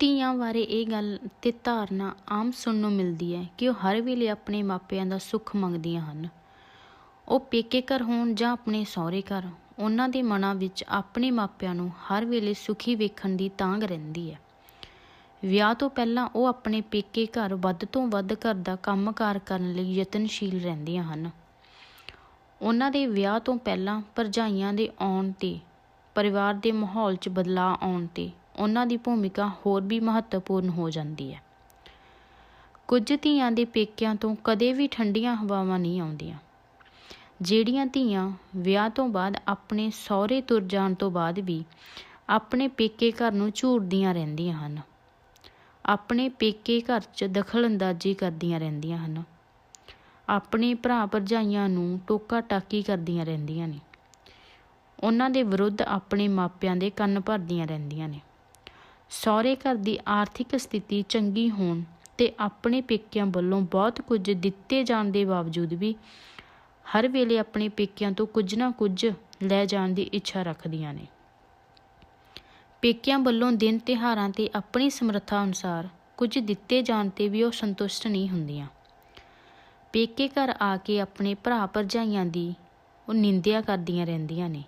ਧੀਆਂ ਬਾਰੇ ਇਹ ਗੱਲ ਤੇ ਧਾਰਨਾ ਆਮ ਸੁਣਨ ਨੂੰ ਮਿਲਦੀ ਹੈ ਕਿ ਉਹ ਹਰ ਵੇਲੇ ਆਪਣੇ ਮਾਪਿਆਂ ਦਾ ਸੁੱਖ ਮੰਗਦੀਆਂ ਹਨ। ਉਹ ਪੇਕੇ ਘਰ ਹੋਣ ਜਾਂ ਆਪਣੇ ਸਹੁਰੇ ਘਰ, ਉਹਨਾਂ ਦੇ ਮਨਾਂ ਵਿੱਚ ਆਪਣੇ ਮਾਪਿਆਂ ਨੂੰ ਹਰ ਵੇਲੇ ਸੁਖੀ ਵੇਖਣ ਦੀ ਤਾਂਗ ਰਹਿੰਦੀ ਹੈ। ਵਿਆਹ ਤੋਂ ਪਹਿਲਾਂ ਉਹ ਆਪਣੇ ਪੇਕੇ ਘਰ ਵੱਧ ਤੋਂ ਵੱਧ ਘਰ ਦਾ ਕੰਮਕਾਰ ਕਰਨ ਲਈ ਯਤਨਸ਼ੀਲ ਰਹਿੰਦੀਆਂ ਹਨ। ਉਹਨਾਂ ਦੇ ਵਿਆਹ ਤੋਂ ਪਹਿਲਾਂ ਭਰਜਾਈਆਂ ਦੇ ਆਉਣ ਤੇ, ਪਰਿਵਾਰ ਦੇ ਮਾਹੌਲ 'ਚ ਬਦਲਾਅ ਆਉਣ ਤੇ ਉਹਨਾਂ ਦੀ ਭੂਮਿਕਾ ਹੋਰ ਵੀ ਮਹੱਤਵਪੂਰਨ ਹੋ ਜਾਂਦੀ ਹੈ। ਕੁਝ ਧੀਆਂ ਦੇ ਪੇਕਿਆਂ ਤੋਂ ਕਦੇ ਵੀ ਠੰਡੀਆਂ ਹਵਾਵਾਂ ਨਹੀਂ ਆਉਂਦੀਆਂ। ਜਿਹੜੀਆਂ ਧੀਆਂ ਵਿਆਹ ਤੋਂ ਬਾਅਦ ਆਪਣੇ ਸਹੁਰੇ ਤੁਰ ਜਾਣ ਤੋਂ ਬਾਅਦ ਵੀ ਆਪਣੇ ਪੇਕੇ ਘਰ ਨੂੰ ਝੂਰਦੀਆਂ ਰਹਿੰਦੀਆਂ ਹਨ। ਆਪਣੇ ਪੇਕੇ ਘਰ 'ਚ ਦਖਲਅੰਦਾਜ਼ੀ ਕਰਦੀਆਂ ਰਹਿੰਦੀਆਂ ਹਨ। ਆਪਣੇ ਭਰਾ ਭਰਜਾਈਆਂ ਨੂੰ ਟੋਕਾ ਟਾਕੀ ਕਰਦੀਆਂ ਰਹਿੰਦੀਆਂ ਨੇ। ਉਹਨਾਂ ਦੇ ਵਿਰੁੱਧ ਆਪਣੇ ਮਾਪਿਆਂ ਦੇ ਕੰਨ ਭਰਦੀਆਂ ਰਹਿੰਦੀਆਂ ਨੇ। ਸਹੁਰੇ ਘਰ ਦੀ ਆਰਥਿਕ ਸਥਿਤੀ ਚੰਗੀ ਹੋਣ ਤੇ ਆਪਣੇ ਪੇਕਿਆਂ ਵੱਲੋਂ ਬਹੁਤ ਕੁਝ ਦਿੱਤੇ ਜਾਣ ਦੇ ਬਾਵਜੂਦ ਵੀ ਹਰ ਵੇਲੇ ਆਪਣੇ ਪੇਕਿਆਂ ਤੋਂ ਕੁਝ ਨਾ ਕੁਝ ਲੈ ਜਾਣ ਦੀ ਇੱਛਾ ਰੱਖਦੀਆਂ ਨੇ। ਪੇਕਿਆਂ ਵੱਲੋਂ ਦਿਨ ਤਿਹਾਰਾਂ ਤੇ ਆਪਣੀ ਸਮਰੱਥਾ ਅਨੁਸਾਰ ਕੁਝ ਦਿੱਤੇ ਜਾਣ ਤੇ ਵੀ ਉਹ ਸੰਤੁਸ਼ਟ ਨਹੀਂ ਹੁੰਦੀਆਂ। ਪੇਕੇ ਘਰ ਆ ਕੇ ਆਪਣੇ ਭਰਾ ਭਰਜਾਈਆਂ ਦੀ ਉਹ ਨਿੰਦਿਆ ਕਰਦੀਆਂ ਰਹਿੰਦੀਆਂ ਨੇ।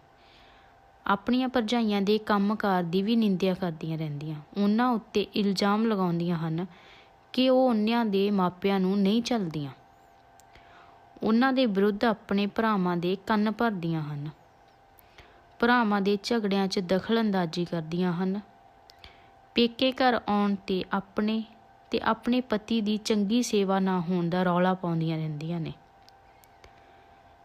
ਆਪਣੀਆਂ ਭਰਜਾਈਆਂ ਦੇ ਕੰਮਕਾਰ ਦੀ ਵੀ ਨਿੰਦਿਆ ਕਰਦੀਆਂ ਰਹਿੰਦੀਆਂ। ਉਹਨਾਂ ਉੱਤੇ ਇਲਜ਼ਾਮ ਲਗਾਉਂਦੀਆਂ ਹਨ ਕਿ ਉਹ ਉਹਨਾਂ ਦੇ ਮਾਪਿਆਂ ਨੂੰ ਨਹੀਂ ਚੱਲਦੀਆਂ। ਉਹਨਾਂ ਦੇ ਵਿਰੁੱਧ ਆਪਣੇ ਭਰਾਵਾਂ ਦੇ ਕੰਨ ਭਰਦੀਆਂ ਹਨ। ਭਰਾਵਾਂ ਦੇ ਝਗੜਿਆਂ 'ਚ ਦਖਲਅੰਦਾਜ਼ੀ ਕਰਦੀਆਂ ਹਨ। ਪੇਕੇ ਘਰ ਆਉਣ ਤੇ ਆਪਣੇ ਤੇ ਆਪਣੇ ਪਤੀ ਦੀ ਚੰਗੀ ਸੇਵਾ ਨਾ ਹੋਣ ਦਾ ਰੌਲਾ ਪਾਉਂਦੀਆਂ ਰਹਿੰਦੀਆਂ ਨੇ।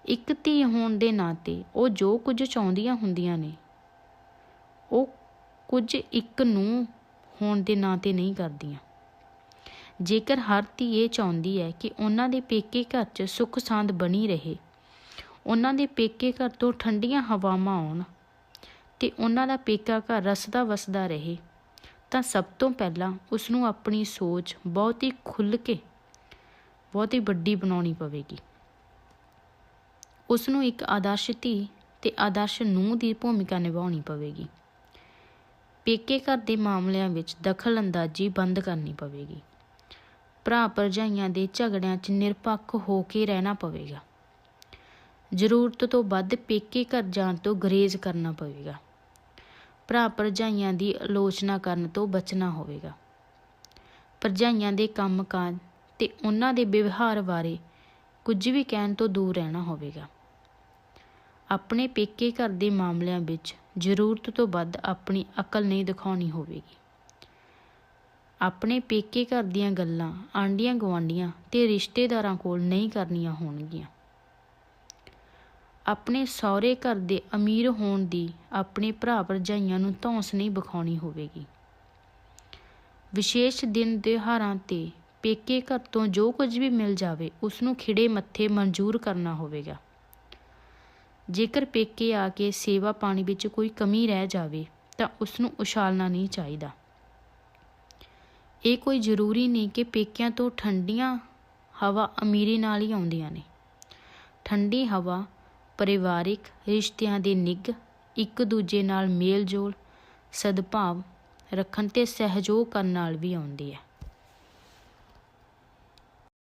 ਇੱਕ ਧੀ ਹੋਣ ਦੇ ਨਾਤੇ ਉਹ ਜੋ ਕੁਝ ਚਾਹੁੰਦੀਆਂ ਹੁੰਦੀਆਂ ਨੇ, ਉਹ ਕੁਝ ਇੱਕ ਨੂੰ ਹੋਣ ਦੇ ਨਾਤੇ ਨਹੀਂ ਕਰਦੀਆਂ। ਜੇਕਰ ਹਰ ਧੀ ਇਹ ਚਾਹੁੰਦੀ ਹੈ ਕਿ ਉਹਨਾਂ ਦੇ ਪੇਕੇ ਘਰ 'ਚ ਸੁੱਖ ਸਾਂਦ ਬਣੀ ਰਹੇ, ਉਹਨਾਂ ਦੇ ਪੇਕੇ ਘਰ ਤੋਂ ਠੰਡੀਆਂ ਹਵਾਵਾਂ ਆਉਣ ਤੇ ਉਹਨਾਂ ਦਾ ਪੇਕਾ ਘਰ ਰਸਦਾ ਵਸਦਾ ਰਹੇ, ਤਾਂ ਸਭ ਤੋਂ ਪਹਿਲਾਂ ਉਸ ਨੂੰ ਆਪਣੀ ਸੋਚ ਬਹੁਤ ਹੀ ਖੁੱਲ੍ਹ ਕੇ ਬਹੁਤ ਹੀ ਵੱਡੀ ਬਣਾਉਣੀ ਪਵੇਗੀ। ਉਸ ਨੂੰ ਇੱਕ ਆਦਰਸ਼ ਧੀ ਤੇ ਆਦਰਸ਼ ਨੂੰਹ ਦੀ ਭੂਮਿਕਾ ਨਿਭਾਉਣੀ ਪਵੇਗੀ। ਪੇਕੇ ਘਰ ਦੇ ਮਾਮਲਿਆਂ ਵਿੱਚ ਦਖਲ ਅੰਦਾਜ਼ੀ ਬੰਦ ਕਰਨੀ ਪਵੇਗੀ। ਭਰਾ ਭਰਜਾਈਆਂ ਦੇ ਝਗੜਿਆਂ 'ਚ ਨਿਰਪੱਖ ਹੋ ਕੇ ਰਹਿਣਾ ਪਵੇਗਾ। ਜ਼ਰੂਰਤ ਤੋਂ ਵੱਧ ਪੇਕੇ ਘਰ ਜਾਣ ਤੋਂ ਗਰੇਜ਼ ਕਰਨਾ ਪਵੇਗਾ। ਭਰਾ ਭਰਜਾਈਆਂ ਦੀ ਆਲੋਚਨਾ ਕਰਨ ਤੋਂ ਬਚਣਾ ਹੋਵੇਗਾ। ਭਰਜਾਈਆਂ ਦੇ ਕੰਮਕਾਜ ਤੇ ਉਹਨਾਂ ਦੇ ਵਿਵਹਾਰ ਬਾਰੇ ਕੁਝ ਵੀ ਕਹਿਣ ਤੋਂ ਦੂਰ ਰਹਿਣਾ ਹੋਵੇਗਾ। ਆਪਣੇ ਪੇਕੇ ਘਰ ਦੇ ਮਾਮਲਿਆਂ ਵਿੱਚ ਜ਼ਰੂਰਤ ਤੋਂ ਵੱਧ ਆਪਣੀ ਅਕਲ ਨਹੀਂ ਦਿਖਾਉਣੀ ਹੋਵੇਗੀ। ਆਪਣੇ ਪੇਕੇ ਘਰ ਦੀਆਂ ਗੱਲਾਂ ਆਂਡੀਆਂ ਗਵਾਂਡੀਆਂ ਤੇ ਰਿਸ਼ਤੇਦਾਰਾਂ ਕੋਲ ਨਹੀਂ ਕਰਨੀਆਂ ਹੋਣਗੀਆਂ। ਆਪਣੇ ਸਹੁਰੇ ਘਰ ਦੇ ਅਮੀਰ ਹੋਣ ਦੀ ਆਪਣੇ ਭਰਾ ਭਰਜਾਈਆਂ ਨੂੰ ਧੌਂਸ ਨਹੀਂ ਵਿਖਾਉਣੀ ਹੋਵੇਗੀ। ਵਿਸ਼ੇਸ਼ ਦਿਨ ਤਿਉਹਾਰਾਂ ਤੇ ਪੇਕੇ ਘਰ ਤੋਂ ਜੋ ਕੁਝ ਵੀ ਮਿਲ ਜਾਵੇ ਉਸ ਨੂੰ ਖਿੜੇ ਮੱਥੇ ਮਨਜ਼ੂਰ ਕਰਨਾ ਹੋਵੇਗਾ। ਜੇਕਰ ਪੇਕੇ ਆ ਕੇ ਸੇਵਾ ਪਾਣੀ ਵਿੱਚ ਕੋਈ ਕਮੀ ਰਹਿ ਜਾਵੇ, ਤਾਂ ਉਸ ਨੂੰ ਉਛਾਲਣਾ ਨਹੀਂ ਚਾਹੀਦਾ। ਇਹ ਕੋਈ ਜ਼ਰੂਰੀ ਨਹੀਂ ਕਿ ਪੇਕਿਆਂ ਤੋਂ ਠੰਡੀਆਂ ਹਵਾ ਅਮੀਰੀ ਨਾਲ ਹੀ ਆਉਂਦੀਆਂ ਨੇ। ਠੰਡੀ ਹਵਾ ਪਰਿਵਾਰਿਕ ਰਿਸ਼ਤਿਆਂ ਦੇ ਨਿੱਘ, ਇੱਕ ਦੂਜੇ ਨਾਲ ਮੇਲ ਜੋਲ ਸਦਭਾਵ ਰੱਖਣ ਤੇ ਸਹਿਯੋਗ ਕਰਨ ਨਾਲ ਵੀ ਆਉਂਦੀ ਹੈ।